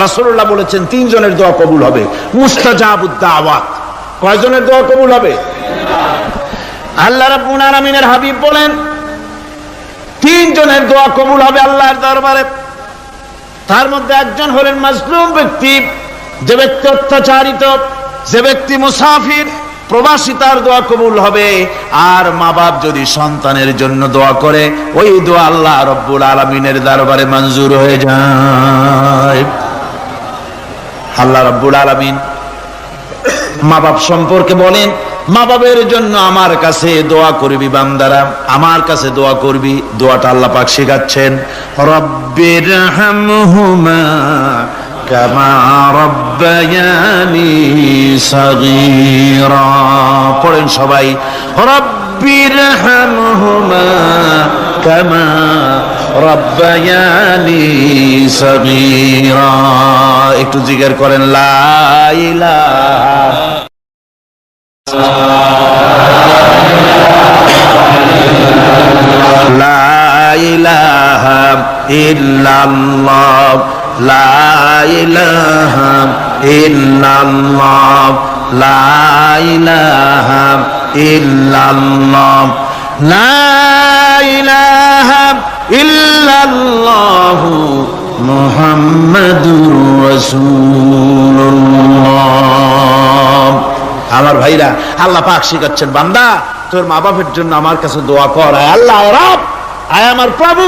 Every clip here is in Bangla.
রাসূলুল্লাহ বলেছেন, তিনজনের দোয়া কবুল হবে। মুস্তাজাবুদ দাওয়াত কয়জনের দোয়া কবুল হবে? আল্লাহ হাবিব বলেন, তিনজনের দোয়া কবুল হবে আল্লাহর দরবারে। তার মধ্যে একজন হলেন ব্যক্তি, যে ব্যক্তি অত্যাচারিত, যে ব্যক্তি মুসাফির, প্রবাসী তার দোয়া কবুল হবে। আর মা বাপ যদি সন্তানের জন্য দোয়া করে, ওই দোয়া আল্লাহ রব্বুল আলমিনের দরবারে মঞ্জুর হয়ে যায়। আল্লাহ রব্বুল আলমিন মা বাপ সম্পর্কে বলেন মা বাবের জন্য আমার কাছে দোয়া করবি বান্দারা, আমার কাছে দোয়া করবি, দোয়াটা আল্লাহ পাক শেখাচ্ছেন। রব্বির হামহুমা কামা রব্বায়ানি সাগীরা। পড়েন সবাই, রব্বির হামহুমা কামা রব্বায়ানি সগীরা। একটু জিগের করেন লা ইলাহা। ইল্লাল্লাহ। লা ইল্লাল্লাহ। লা ইল্লাল্লাহ। লা আমার ভাইরা, আল্লাহ পাক শিখাচ্ছেন, বান্দা, তোর মা বাপের জন্য আমার কাছে দোয়া কর। আল্লাহ রব। আয় আমার প্রভু।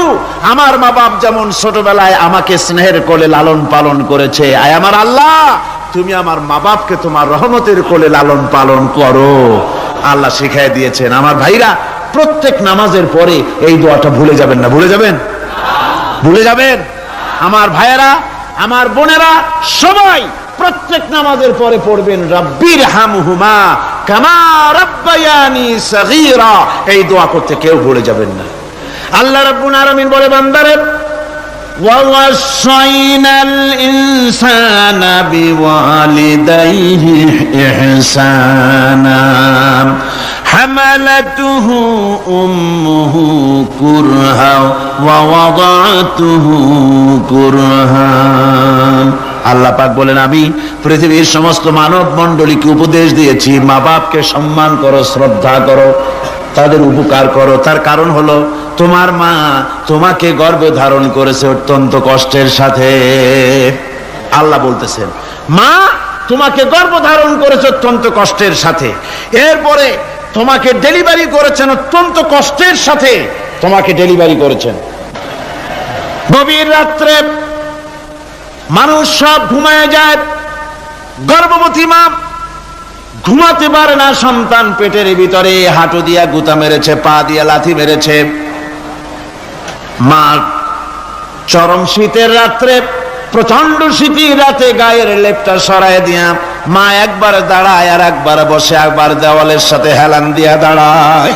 আমার মা বাপ যেমন ছোটবেলায় আমাকে স্নেহের কোলে লালন পালন করেছে, আয় আমার আল্লাহ। তুমি আমার মা বাপকে তোমার রহমতের কোলে লালন পালন করো। আল্লাহ শিখাই দিয়েছেন। আমার ভাইরা প্রত্যেক নামাজের পরে এই দোয়াটা ভুলে যাবেন না ভুলে যাবেন ভুলে যাবেন আমার ভাইয়েরা আমার বোনেরা সবাই প্রত্যেক নামাজের পরে পড়বেন রব্বির হামহুমা কামা রব্বায়ানি সগীরা এই দোয়া করতে কেউ ভুলে যাবেন না আল্লাহ রাব্বুল আলামিন বলে বান্দারে ووصينا الإنسان بوالديه إحسانا حملته أمه كرها ووضعته كرها আল্লাহ পাক বলেন আমি পৃথিবীর সমস্ত মানব মণ্ডলীকে উপদেশ দিয়েছি মা বাপকে সম্মান করো শ্রদ্ধা করো তাদের উপকার করো তার কারণ হলো তোমার মা তোমাকে গর্ভে ধারণ করেছে অত্যন্ত কষ্টের সাথে আল্লাহ বলতেছেন মা তোমাকে গর্ভ ধারণ করেছে অত্যন্ত কষ্টের সাথে এরপরে তোমাকে ডেলিভারি করেছেন অত্যন্ত কষ্টের সাথে। তোমাকে ডেলিভারি করেছেন। গভীর রাত্রে মানুষ সব ঘুমায় যায়। গর্ভবতী মা ঘুমাতে পারে না সন্তান পেটের ভিতরে হাঁটু দিয়া গুতা মেরেছে পা দিয়া লাথি মেরেছে। মা চরম শীতের রাত্রে প্রচণ্ড শীতের রাতে গায়ের লেপটা সরায় দিয়া মা একবার দাঁড়ায় আর একবার বসে, একবার দেওয়ালের সাথে হেলান দিয়া দাঁড়ায়।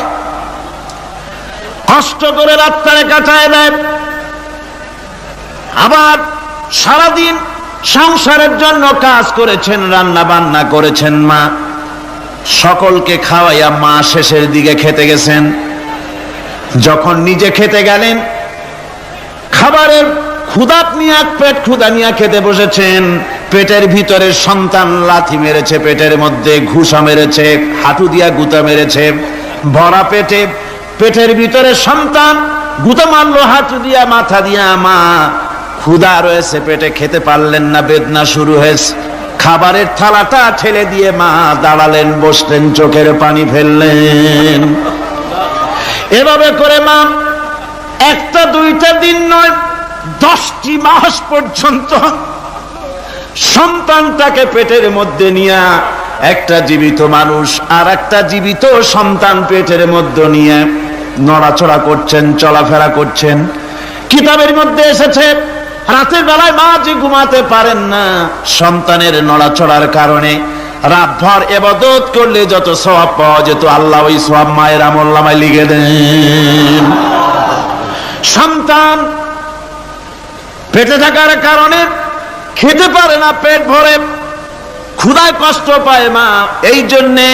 কষ্ট করে রাত্রে কাটায় দেয়। আবার সারাদিন সংসারের জন্য কাজ করেছেন, রান্না বান্না করেছেন মা। সকলকে খাওয়াইয়া মা শেষের দিকে খেতে গেছেন। যখন নিজে খেতে গেলেন, খাবারের ক্ষুদাত নিয়ে এক পেট ক্ষুদা নিয়ে খেতে বসেছেন। পেটের ভিতরে সন্তান লাথি মেরেছে, পেটের মধ্যে ঘুষা মেরেছে, হাঁটু দিয়া গুতা মেরেছে, ভরা পেটে, পেটের ভিতরে সন্তান, গুতা মারলো, হাঁটু দিয়া, মাথা দিয়া, মা ক্ষুদা রয়েছে, পেটে খেতে পারলেন না, বেদনা শুরু হয়েছে। খাবারের থালাটা ঠেলে দিয়ে মা দাঁড়ালেন, বসলেন, চোখের পানি ফেললেন। এভাবে করে মা, একটা দুইটা দিন নয়, দশটি মাস পর্যন্ত সন্তানটাকে পেটের মধ্যে নিয়ে একটা জীবিত মানুষ আর একটা জীবিত সন্তান পেটের মধ্যে নিয়ে নড়াচড়া করছেন, চলাফেরা করছেন। কিতাবের মধ্যে এসেছে, রাতের বেলায় মা যে ঘুমাতে পারেন না, সন্তানের নড়াচড়ার কারণে রাতভর এবাদত করলে যত সব পাওয়া যেত, আল্লাহ ওই সব মায়ের আমল্লামায় লিখে দেন। সন্তান পেটে থাকার কারণে খেতে পারে না, পেট ভরে। ক্ষুদায় কষ্ট পায় মা। এই জন্যে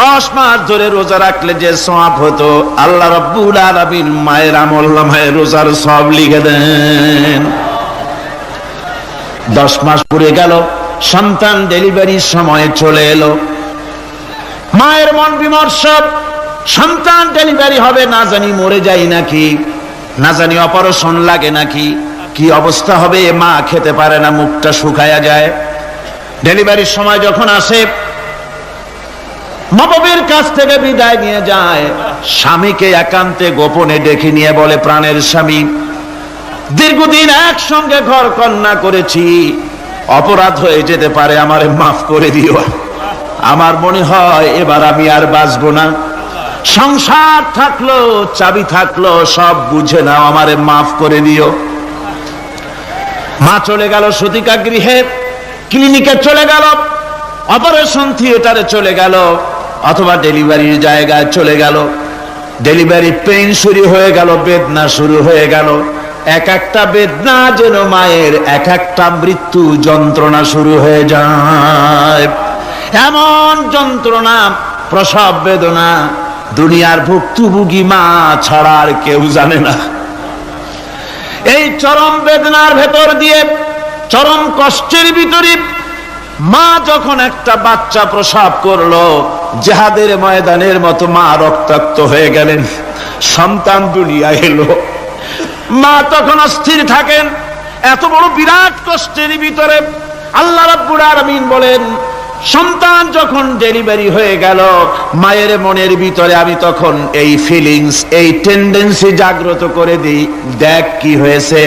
দশ মাস ধরে রোজা রাখলে যে সব হতো, আল্লাহ রব্বুল আলামিন মায়ের আমল মায়ের রোজার সব লিখে দেন। দশ মাস পুরে গেল, সন্তান ডেলিভারির সময় চলে এলো। মায়ের মন বিমর্ষ, সন্তান ডেলিভারি হবে না জানি মরে যাই নাকি, না জানি অপারেশন লাগে নাকি। কি অবস্থা হবে? মা খেতে পারে না, মুখটা শুকায়া যায়। ডেলিভারির সময় যখন আসে নববীর কাছ থেকে বিদায় নিয়ে যায়। স্বামীকে একান্তে গোপনে ডেকে নিয়ে বলে, প্রাণের স্বামী, দীর্ঘদিন একসঙ্গে ঘর কন্যা করেছি। অপরাধ হয়ে যেতে পারে, আমারে মাফ করে দিও। আমার মনে হয় এবার আমি আর বাঁচবো না। সংসার থাকল, চাবি থাকল, সব বুঝে নাও, আমারে মাফ করে দিও। মা চলে গেল সতিকা গৃহে, ক্লিনিকে চলে গেল, অপারেশন থিয়েটারে চলে গেল, অথবা ডেলিভারির জায়গায় চলে গেল। ডেলিভারি পেইন শুরু হয়ে গেল, বেদনা শুরু হয়ে গেল। এক একটা বেদনা যেন মায়ের, এক একটা মৃত্যু যন্ত্রণা শুরু হয়ে যায়। এমন যন্ত্রণা, প্রসব বেদনা, দুনিয়ার ভুক্তভোগী মা ছাড়া আর কেউ জানে না। এই চরম বেদনার ভেতর দিয়ে, চরম কষ্টের ভিতরে মা যখন একটা বাচ্চা প্রসাব করল, জেহাদের ময়দানের মতো মা রক্তাক্ত হয়ে গেলেন, সন্তান দুনিয়া এলো। মা তখন অস্থির থাকেন, এত বড় বিরাট কষ্টের ভিতরে আল্লাহ রাব্বুল আলামিন বলেন সন্তান যখন ডেলিভারি হয়ে গেল, মায়ের মনের ভিতরে আমি তখন এই ফিলিংস এই টেন্ডেন্সি জাগ্রত করে দিই, দেখ কি হয়েছে।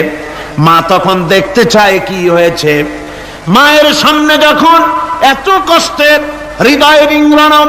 মা তখন দেখতে চায় কি হয়েছে। মায়ের সামনে যখন এত কষ্টের হৃদয় রিঙ্গনম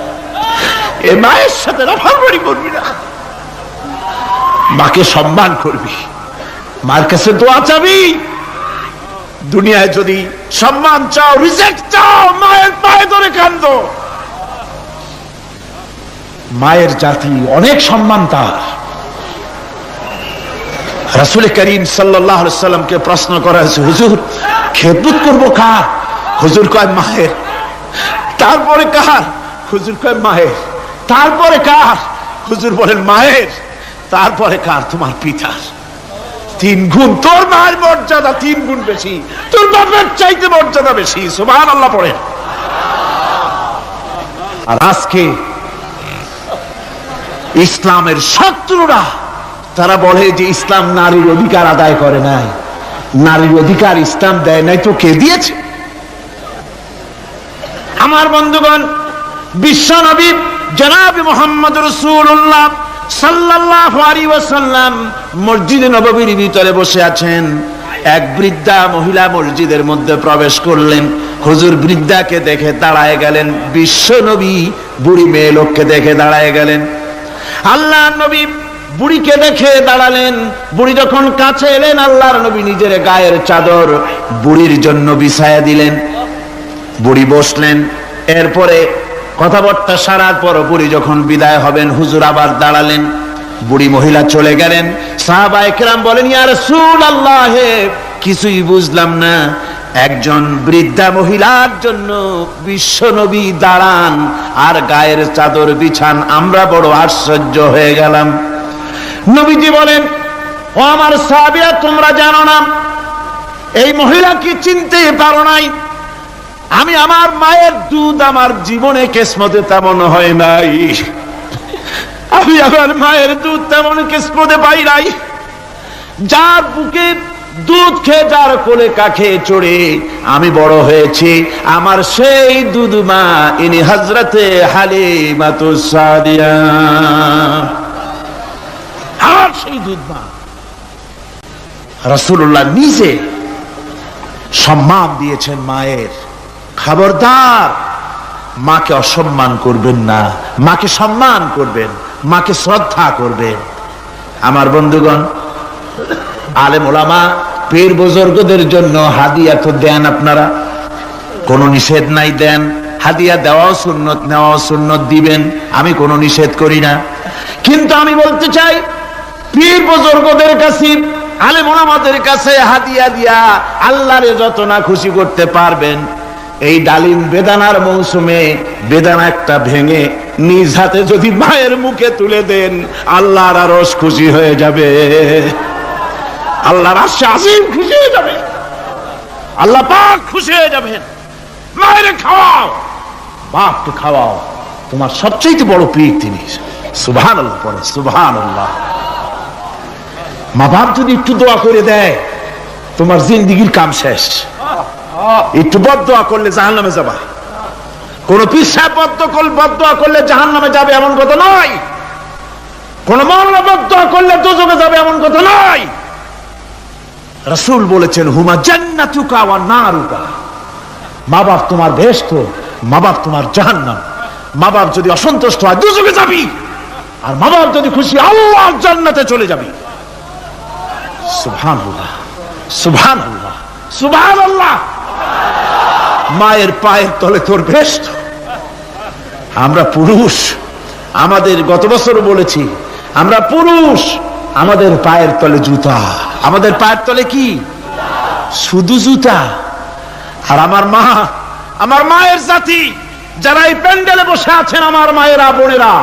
এ মায়ের সাথে করবি না। মাকে সম্মান করবি। মার কাছে দোয়া চাবি। দুনিয়ায় যদি সম্মান চাও রিজেক্ট চাও, মায়ের পায়ে ধরে কান্দ। মায়ের জাতি অনেক সম্মান তার। রাসুল করিম সাল্লামকে প্রশ্ন করা হয়েছে, হুজুর, খেদমত করব কার? হুজুর কয়, মায়ের। তারপরে কার? হুজুর কয়, মায়ের। তারপরে কার? হুজুর বলেন, মায়ের। তারপরে কার? তোমার পিতার। তিন গুণ। তোর মায়ের মর্যাদা তিন গুণ বেশি। তোর বাপের চাইতে মর্যাদা বেশি। সুবহান আল্লাহ পড়ে আর আজকে ইসলামের শত্রুরা, তারা বলে যে ইসলাম নারীর অধিকার আদায় করে নাই। নারীর অধিকার ইসলাম দেয় নাই তো কে দিয়েছে? আমার বন্ধুগণ, বিশ্ব নবী জনাব মোহাম্মদ রসুল্লাহ আলাইহি ওয়াসাল্লাম মসজিদে নববীর ভিতরে বসে আছেন। এক বৃদ্ধা মহিলা মসজিদের মধ্যে প্রবেশ করলেন। হুজুর বৃদ্ধাকে দেখে দাঁড়ায় গেলেন। বিশ্ব নবী বুড়ি মেয়ে লোককে দেখে দাঁড়ায় গেলেন। আল্লাহ নবী বুড়িকে দেখে দাঁড়ালেন। বুড়ি যখন কাছে এলেন, আল্লাহর নবী নিজের গায়ের চাদর বুড়ির জন্য বিছায়া দিলেন। বুড়ি বসলেন। এরপরে কথাবার্তা সারার পর বুড়ি যখন বিদায় হবেন, হুজুর আবার দাঁড়ালেন। বুড়ি মহিলা চলে গেলেন। সাহাবা একরাম বলেন আল্লাহ কিছুই বুঝলাম না। একজন বৃদ্ধা মহিলার জন্য বিশ্ব নবী দাঁড়ান আর গায়ের চাদর বিছান। আমরা বড় আশ্চর্য হয়ে গেলাম। নবীজি বলেন, ও আমার সাহাবিয়া তোমরা জানো না, এই মহিলা কি চিনতে পারো নাই? আমি আমার মায়ের দুধ আমার জীবনে কেসমতে তেমন হয় নাই। আমি আমার মায়ের দুধ তেমন কিসমতে পাই নাই। যার বুকে দুধ খেয়ে, যার কোলে কাখে চড়ে আমি বড় হয়েছি। আমার সেই দুধ মা, ইনি হজরতে হালি মাতু সাদিয়া। আর সেই দুধ মা। রসুল্লাহ নিজে সম্মান দিয়েছেন মায়ের। খবরদার। মাকে অসম্মান করবেন না। মাকে সম্মান করবেন। মাকে শ্রদ্ধা করবেন। আমার বন্ধুগণ, আলেম ওলামা, পীর বুজুর্গদের জন্য হাদিয়া তো দেন আপনারা। কোনো নিষেধ নাই দেন। হাদিয়া দেওয়াও সুন্নত, নেওয়াও সুন্নত দিবেন। আমি কোনো নিষেধ করি না। কিন্তু আমি বলতে চাই, পীর বুজুর্গদের কাছে, আলেম ওলামাদের কাছে হাদিয়া দিয়া আল্লাহরে যত না খুশি করতে পারবেন এই ডালিম বেদানার মৌসুমে বেদানা একটা ভেঙে নিজ হাতে যদি মায়ের মুখে তুলে দেন, আল্লাহর আরস খুশি হয়ে যাবে। আল্লাহর আশা আসিম খুশি হয়ে যাবে। আল্লাহ পাক খুশি হয়ে যাবেন। মায়ের খাওয়াও। বাপকে খাওয়াও। তোমার সবচেয়ে বড় প্রিয় সুবহান আল্লাহ পড়ে সুবহান আল্লাহ মা বাপ যদি একটু দোয়া করে দেয়, তোমার জিন্দিগির কাম শেষ। একটু বদ করলে জাহান নামে যাবা। কোন পিসা বদ্ধ বদ করলে জাহান নামে যাবে এমন কথা নয়। কোন মৌলানা বদ দোয়া করলে দুযোগে যাবে এমন কথা নয়। রসুল বলেছেন, হুমা জান্নাতুকা ওয়া নারুকা। মা বাপ তোমার বেহেশত মা বাপ তোমার জাহান্নাম। মা বাপ যদি অসন্তুষ্ট হয় দুযোগে যাবি। আর মা বাপ যদি খুশি, আল্লাহর জান্নাতে চলে যাবি। সুবহানাল্লাহ সুবহানাল্লাহ সুবহানাল্লাহ। মায়ের পায়ের তলে তোর বেহেশত আমরা পুরুষ, আমাদের গত বছর বলেছি, আমরা পুরুষ, আমাদের পায়ের তলে জুতা। আমাদের পায়ের তলে কি? শুধু জুতা। আর আমার মা, আমার মায়ের জাতি, যারা এই প্যান্ডেলে বসে আছেন আমার মায়েরা, বোনেরা,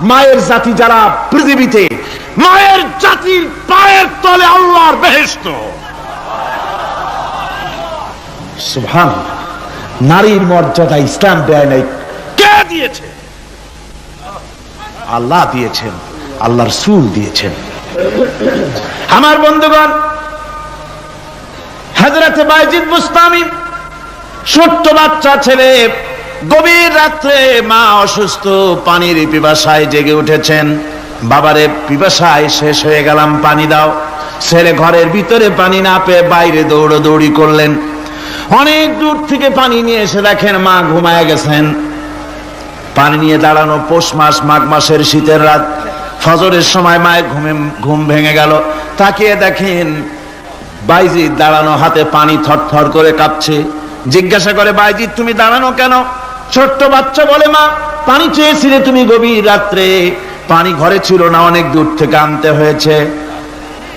মায়ের জাতি যারা পৃথিবীতে, মায়ের জাতির পায়ের তলে আল্লাহর বেহেস্ত সুভান নারীর মর্যাদা ইসলাম দেয় নাই। কে দিয়েছে? আল্লাহ দিয়েছেন, আল্লাহর সুল দিয়েছেন। আমার বন্ধুগণ হাজরাতে বাইজিদ ছোট্ট বাচ্চা ছেলে, গভীর রাত্রে মা অসুস্থ, পানির পিপাসায় জেগে উঠেছেন। বাবারে, পিপাসায় শেষ হয়ে গেলাম, পানি দাও। ছেলে ঘরের ভিতরে পানি না পেয়ে বাইরে দৌড়দৌড়ি করলেন। অনেক দূর থেকে পানি নিয়ে এসে দেখেন মা ঘুমায় গেছেন। পানি নিয়ে দাঁড়ানো পৌষ মাস, মাঘ মাসের শীতের রাত। ফজরের সময় মায়ের ঘুমে ঘুম ভেঙে গেল। তাকিয়ে দেখেন বাইজিৎ দাঁড়ানো হাতে পানি থরথর করে কাঁপছে। জিজ্ঞাসা করে বাইজিৎ তুমি দাঁড়ানো কেন? ছোট্ট বাচ্চা বলে, মা, পানি চেয়েছিলে তুমি গভীর রাত্রে। পানি ঘরে ছিল না, অনেক দূর থেকে আনতে হয়েছে।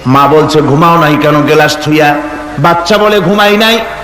মা বলছে, ঘুমাও নাই কেন গেলাস থুইয়া? বাচ্চা বলে, ঘুমাই নাই।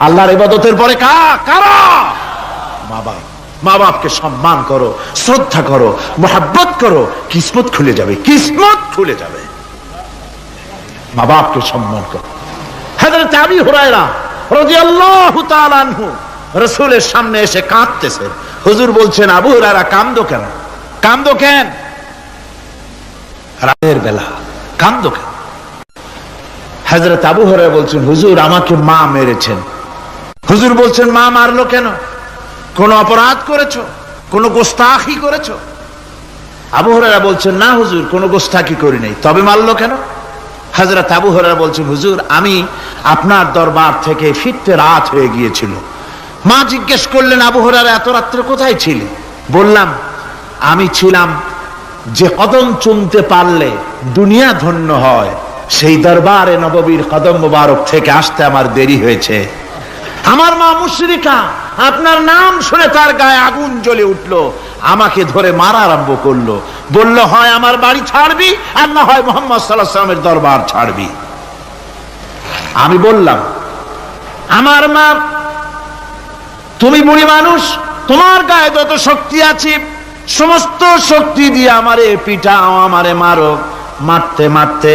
আল্লাহর ইবাদতের পরে কা, কারা? মা বাপ, মা বাপকে সম্মান করো, শ্রদ্ধা করো, মোহাব্বত করো, কিসমত খুলে যাবে, কিসমত খুলে যাবে। মা বাপকে সম্মান করো। হাজরত আবি হুরায়রা রাদিয়াল্লাহু তাআলা আনহু রাসূলের সামনে এসে কাঁদতেছে। হুজুর বলছেন, আবু হুরায়রা, কান্দো কেন? কান্দো কেন? রাতের বেলা কান্দো কেন? হাজরত আবু হরাই বলছেন, হুজুর, আমাকে মা মেরেছেন। হুজুর বলছেন, মা মারলো কেন? কোন অপরাধ করেছ? কোন গোস্তাখি করেছ? আবু হরারা বলছেন, না হুজুর, কোন গোস্তাখি করি নাই। তবে মারলো কেন? হাজরত আবু হরারা বলছেন, হুজুর, আমি আপনার দরবার থেকে ফিরতে রাত হয়ে গিয়েছিল। মা জিজ্ঞেস করলেন, আবু হরারা এত রাত্রে কোথায় ছিলি? বললাম, আমি ছিলাম যে কদম চুমতে পারলে দুনিয়া ধন্য হয়, সেই দরবারে নববীর কদম মুবারক থেকে আসতে আমার দেরি হয়েছে। আমার মা মুশরিকা, আপনার নাম শুনে তার গায়ে আগুন জ্বলে উঠল, আমাকে ধরে মারা আরম্ভ করল। বলল, হয় আমার বাড়ি ছাড়বি আর না হয় মোহাম্মদ সাল্লাহ সাল্লামের দরবার ছাড়বি। আমি বললাম, আমার মা, তুমি বুড়ি মানুষ, তোমার গায়ে যত শক্তি আছে, সমস্ত শক্তি দিয়ে আমারে পিঠা আমারে মারো। মারতে মারতে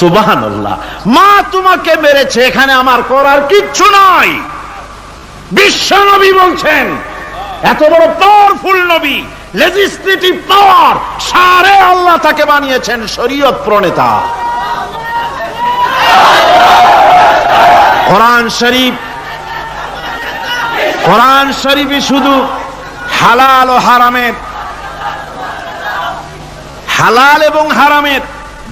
সুবহানাল্লাহ। মা তোমাকে মেরেছে, এখানে আমার করার কিচ্ছু নাই। বিশ্ব নবী বলছেন, এত বড় পাওয়ারফুল নবী পাওয়ার সারে আল্লাহ তাকে বানিয়েছেন শরীয়ত প্রণেতা। কোরআন শরীফ, কোরআন শরীফে শুধু হালাল ও হারামের, হালাল এবং হারামের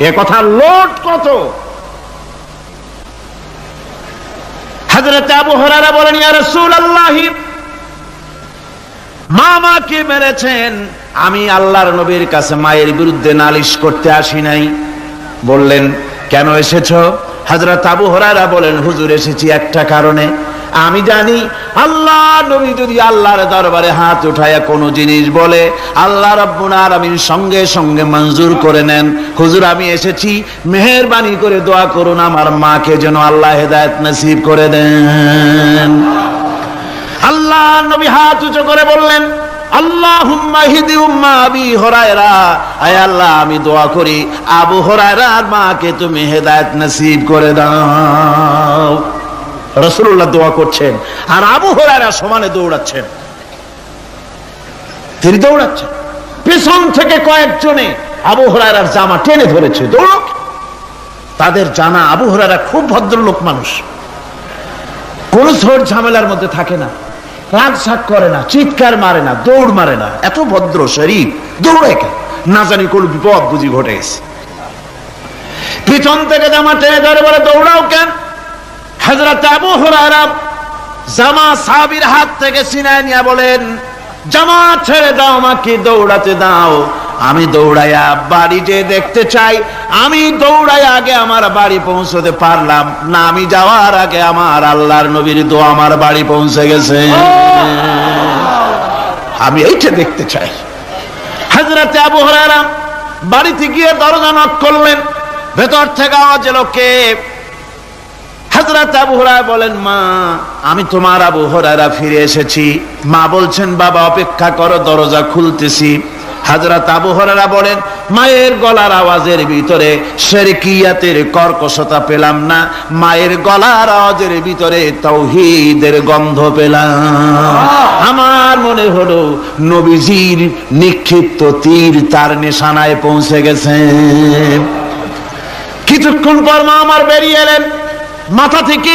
এ কথা লোট কত? হযরত আবু হুরায়রা বলেন, ইয়া রাসূলুল্লাহ, মা মাকে মেরেছেন? আমি আল্লাহর নবীর কাছে মায়ের বিরুদ্ধে নালিশ করতে আসি নাই। বললেন, কেন এসেছ? হযরত আবু হুরায়রা বলেন, হুজুর, এসেছি একটা কারণে। আমি জানি আল্লাহ নবী যদি আল্লাহর দরবারে হাত উঠায়া কোনো জিনিস বলে, আল্লাহ রব্বুল আলামিন সঙ্গে সঙ্গে মঞ্জুর করে নেন। হুজুর, আমি এসেছি, মেহেরবানি করে দোয়া করুন আমার মাকে যেন আল্লাহ হেদায়েত নসিব করে দেন। আল্লাহ নবী হাত উঁচু করে বললেন আমি দোয়া করি, আবু হুরায়রার মাকে তুমি হেদায়েত নসিব করে দাও। রাসূলুল্লাহ দোয়া করছেন। আর আবু হুরায়রা সমানে দৌড়াচ্ছেন। তিনি দৌড়াচ্ছেন। পেছন থেকে কয়েকজনে আবু হুরায়রার জামা টেনে ধরেছে, দৌড়ক। তাদের জানা আবু হুরায়রা খুব ভদ্রলোক মানুষ। কোন ঝোড় ঝামেলার মধ্যে থাকে না। রাগ শাক করে না, চিৎকার মারে না, দৌড় মারে না। এত ভদ্র শরীর দৌড়ে কেন? না জানি কোন বিপদ বুঝি ঘটে গেছে। পিছন থেকে জামা টেনে ধরে বলে, দৌড়াও কেন? হাজরত আবু হুরায়রা জামা সাবির হাত থেকে সিনায় নিয়ে বলেন জামা ছেড়ে দাও আমাকে দৌড়াতে দাও। আমি দৌড়াইয়া বাড়ি যে দেখতে চাই। আমি দৌড়াই আগে আমার বাড়ি পৌঁছতে পারলাম না। আমি যাওয়ার আগে আমার আল্লাহর নবীর দো আমার বাড়ি পৌঁছে গেছে। আমি এইটা দেখতে চাই। হাজরাতে আবু হরারাম বাড়িতে গিয়ে দরজা নক করলেন। ভেতর থেকে আওয়াজ এলো কে? হাজরাত আবু হুরায়রা বলেন মা আমি তোমার আবু হুরায়রা ফিরে এসেছি। মা বলছেন বাবা অপেক্ষা করো দরজা খুলতেছি। হাজরাত আবু হুরায়রা বলেন মায়ের গলার আওয়াজের ভিতরে শেরকিয়াতের কর্কশতা পেলাম না। মায়ের গলার আওয়াজের ভিতরে তৌহিদের গন্ধ পেলাম। আমার মনে হলো নবীজির নিক্ষিপ্ত তীর তার নিশানায় পৌঁছে গেছে। কিছুক্ষণ পর মা আমার বেরিয়ে এলেন। মাথা থেকে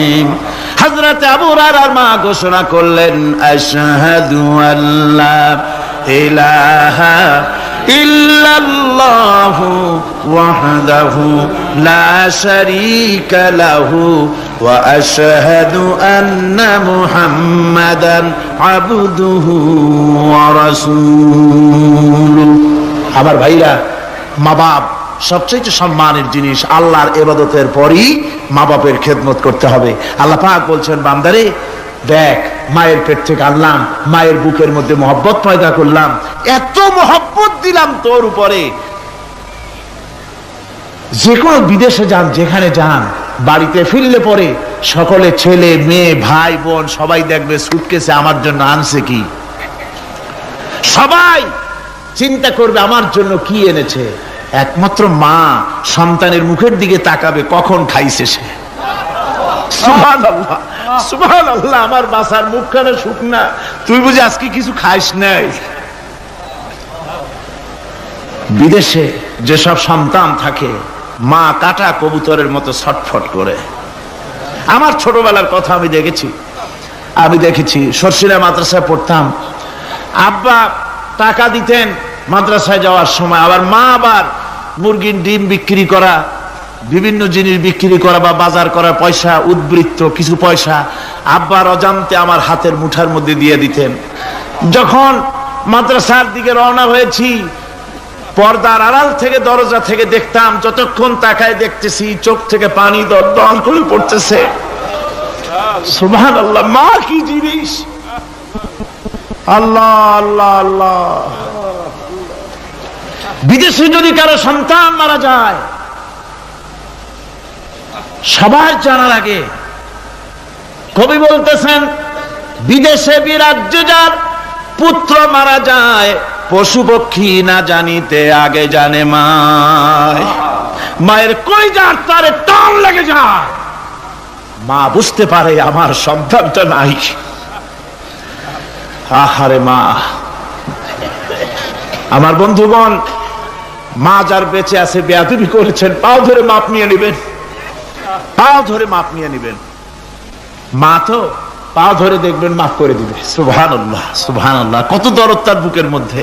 হজরত আবু হরায়রার মা ঘোষণা করলেন, আশহাদু আল্লাহ ইলাহা ইল্লাল্লাহু ওয়াহদাহু লা শারীকা লাহু ওয়া আশহাদু আন্না মুহাম্মাদান আবদুহু ওয়া আমার ভাইরা মা বাপ সবচেয়ে সম্মানের জিনিস আল্লাহর এবাদতের পরই মা বাপের খেদমত করতে হবে। আল্লাহ পাক বলছেন, বান্দারে, দেখ, মায়ের পেট থেকে আনলাম, মায়ের বুকের মধ্যে মহব্বত পয়দা করলাম, এত মহব্বত দিলাম তোর উপরে। যে কোনো বিদেশে যান, যেখানে যান, বাড়িতে ফিরলে পরে সকলে ছেলে, মেয়ে, ভাই, বোন, সবাই দেখবে সুটকেসে আমার জন্য আনছে কি। সবাই চিন্তা করবে, আমার জন্য কি এনেছে। একমাত্র মা সন্তানের মুখের দিকে তাকাবে, কখন খাইছে সে? আমার বাসার মুখখানে শুকনা। তুই বুঝি আজকে কিছু খাইস নাই? বিদেশে যেসব সন্তান থাকে, মা কাটা কবুতরের মতো ছটফট করে। আমার ছোটবেলার কথা আমি দেখেছি। আমি দেখেছি সর্ষিরা মাদ্রাসায় পড়তাম। আব্বা টাকা দিতেন মাদ্রাসায় যাওয়ার সময়, আবার মা আবার মুরগির ডিম বিক্রি করা, বিভিন্ন জিনিস বিক্রি করা বা বাজার করা পয়সা, উদ্বৃত্ত কিছু পয়সা আব্বার অজান্তে আমার হাতের মুঠার মধ্যে দিয়ে দিতেন। যখন মাদ্রাসার দিকে রওনা হয়েছি, পর্দার আড়াল থেকে দরজা থেকে দেখতাম, যতক্ষণ তাকায় দেখতেছি চোখ থেকে পানি দর দর করে পড়তেছে। সুবহান আল্লাহ মা কি জিনিস? আল্লাহ আল্লাহ আল্লাহ। বিদেশে যদি কারও সন্তান মারা যায়, সবার জানা লাগে কবি বলতেছেন, বিদেশে বিরাজ্য যার, পুত্র মারা যায়, পশু পক্ষী না জানিতে আগে জানে মায়। মায়ের কই যার তারে টান লেগে যায়। মা বুঝতে পারে আমার সন্তানটা নাই। আহারে মা। আমার বন্ধুগণ মা যার বেঁচে আছে বেয়াদুবি করেছেন, পাও ধরে মাপ নিয়ে নেবেন। পাও ধরে মাপ নিয়ে নেবেন। মা তো পা ধরে দেখবেন মাফ করে দিবে। সুবহান আল্লাহ সুবহান আল্লাহ কত দরদ তার বুকের মধ্যে।